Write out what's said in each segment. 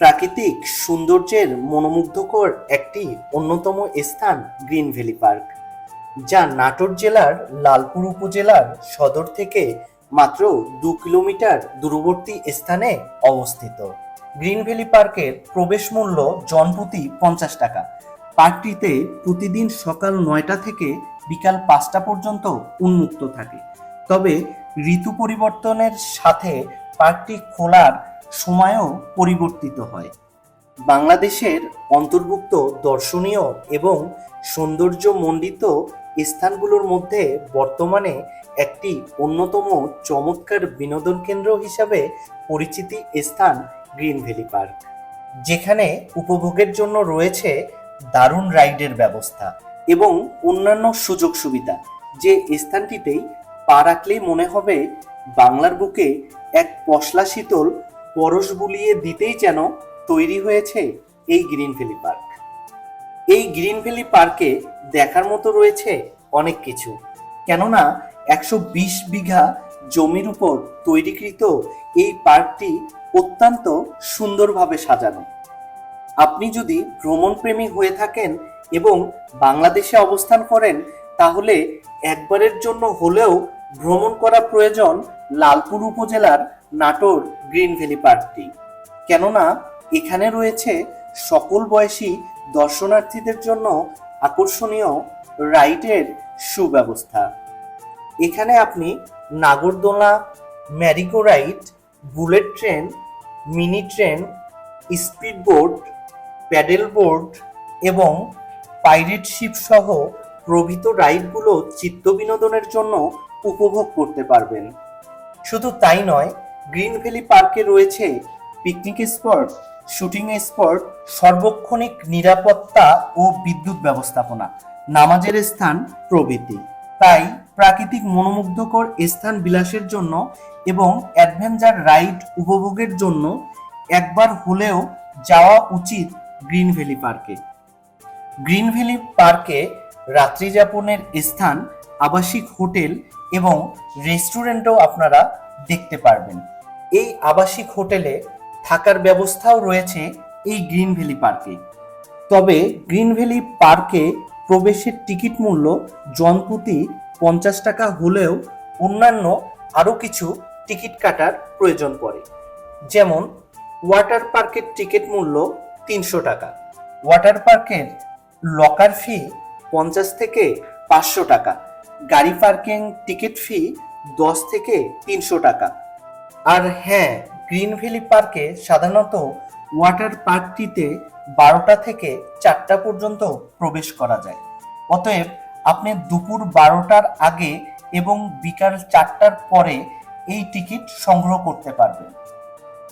প্রাকৃতিক সৌন্দর্যের মনোমুগ্ধকর একটি অন্যতম স্থান গ্রিন ভ্যালি পার্ক, যা নাটোর জেলার লালপুর উপজেলার সদর থেকে মাত্র দু কিলোমিটার দূরবর্তী স্থানে অবস্থিত। গ্রিন ভ্যালি পার্কের প্রবেশ মূল্য জনপ্রতি পঞ্চাশ টাকা। পার্কটিতে প্রতিদিন সকাল নয়টা থেকে বিকাল পাঁচটা পর্যন্ত উন্মুক্ত থাকে। তবে ঋতু পরিবর্তনের সাথে পার্কটি খোলার সময়ও পরিবর্তিত হয়। বাংলাদেশের অন্তর্ভুক্ত দর্শনীয় এবং সৌন্দর্যমণ্ডিত স্থানগুলোর মধ্যে বর্তমানে একটি অন্যতম চমৎকার বিনোদন কেন্দ্র হিসাবে পরিচিতি স্থান গ্রিন ভ্যালি পার্ক। যেখানে উপভোগের জন্য রয়েছে দারুণ রাইডের ব্যবস্থা এবং অন্যান্য সুযোগ সুবিধা। যে স্থানটিতেই পা রাখলেই মনে হবে বাংলার বুকে এক পশলা শীতল পরশ বুলিয়ে দিতেই যেন তৈরি হয়েছে এই গ্রিন ভ্যালি পার্ক। এই গ্রিন ভ্যালি পার্কে দেখার মতো রয়েছে অনেক কিছু। কেননা একশো বিশ বিঘা জমির উপর তৈরিকৃত এই পার্কটি অত্যন্ত সুন্দরভাবে সাজানো। আপনি যদি ভ্রমণপ্রেমী হয়ে থাকেন এবং বাংলাদেশে অবস্থান করেন, তাহলে একবারের জন্য হলেও ভ্রমণ করা প্রয়োজন লালপুর উপজেলার নাটোর গ্রিন ভ্যালি পার্কটি। কেননা, এখানে রয়েছে সকল বয়সী দর্শনার্থীদের জন্য আকর্ষণীয় রাইডের সুব্যবস্থা। এখানে আপনি নাগরদোলা merry go ride, bullet train, mini train, speed boat, paddle board এবং পাইরেট শিপ সহ প্রভৃত রাইডগুলো চিত্ত বিনোদনের জন্য উপভোগ করতে পারবেন। শুধু তাই নয় গ্রিন ভ্যালি পার্কে রয়েছে পিকনিক স্পট শুটিং স্পট সর্বক্ষণিক নিরাপত্তা ও বিদ্যুৎ ব্যবস্থাপনা, নামাজের স্থান প্রভৃতি। তাই প্রাকৃতিক মনোমুগ্ধকর স্থান বিলাসের জন্য এবং অ্যাডভেঞ্চার রাইড উপভোগের জন্য একবার হলেও যাওয়া উচিত গ্রিন ভ্যালি পার্কে। গ্রিন ভ্যালি পার্কে রাত্রিযাপনের স্থান, আবাসিক হোটেল এবং রেস্টুরেন্টও আপনারা দেখতে পারবেন। এই আবাসিক হোটেলে থাকার ব্যবস্থাও রয়েছে এই গ্রিন ভ্যালি পার্কে। তবে গ্রিন ভ্যালি পার্কে প্রবেশের টিকিট মূল্য জনপ্রতি পঞ্চাশ টাকা হলেও অন্যান্য আরও কিছু টিকিট কাটার প্রয়োজন পড়ে। যেমন, ওয়াটার পার্কের টিকিট মূল্য তিনশো টাকা, ওয়াটার পার্কের লকার ফি পঞ্চাশ থেকে পাঁচশো টাকা, গাড়ি পার্কিং টিকিট ফি দশ থেকে তিনশো টাকা আর হ্যাঁ গ্রিন ভ্যালি পার্কে সাধারণত ওয়াটার পার্কটিতে বারোটা থেকে চারটা পর্যন্ত প্রবেশ করা যায়। অতএব আপনি দুপুর বারোটার আগে এবং বিকাল চারটার পরে এই টিকিট সংগ্রহ করতে পারবেন।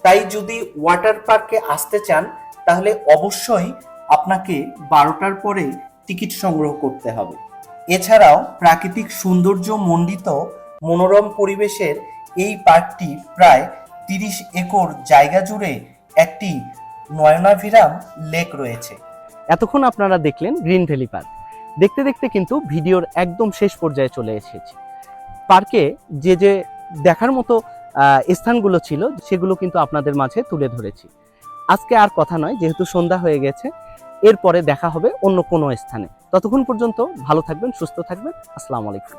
তাই যদি ওয়াটার পার্কে আসতে চান, তাহলে অবশ্যই আপনাকে বারোটার পরে টিকিট সংগ্রহ করতে হবে। এছাড়াও প্রাকৃতিক সৌন্দর্য মণ্ডিত মনোরম পরিবেশের এই পার্কটি প্রায় তিরিশ একর জায়গা জুড়ে একটি নয়নাভিরাম লেক রয়েছে। এতক্ষণ আপনারা দেখলেন গ্রিন ভ্যালি পার্ক। দেখতে দেখতে কিন্তু ভিডিওর একদম শেষ পর্যায়ে চলে এসেছি। পার্কে যে যে দেখার মতো স্থানগুলো ছিল, সেগুলো কিন্তু আপনাদের মাঝে তুলে ধরেছি। আজকে আর কথা নয়, যেহেতু সন্ধ্যা হয়ে গেছে, এরপরে দেখা হবে অন্য কোনো স্থানে। ততক্ষণ পর্যন্ত ভালো থাকবেন, সুস্থ থাকবেন। আসসালামু আলাইকুম।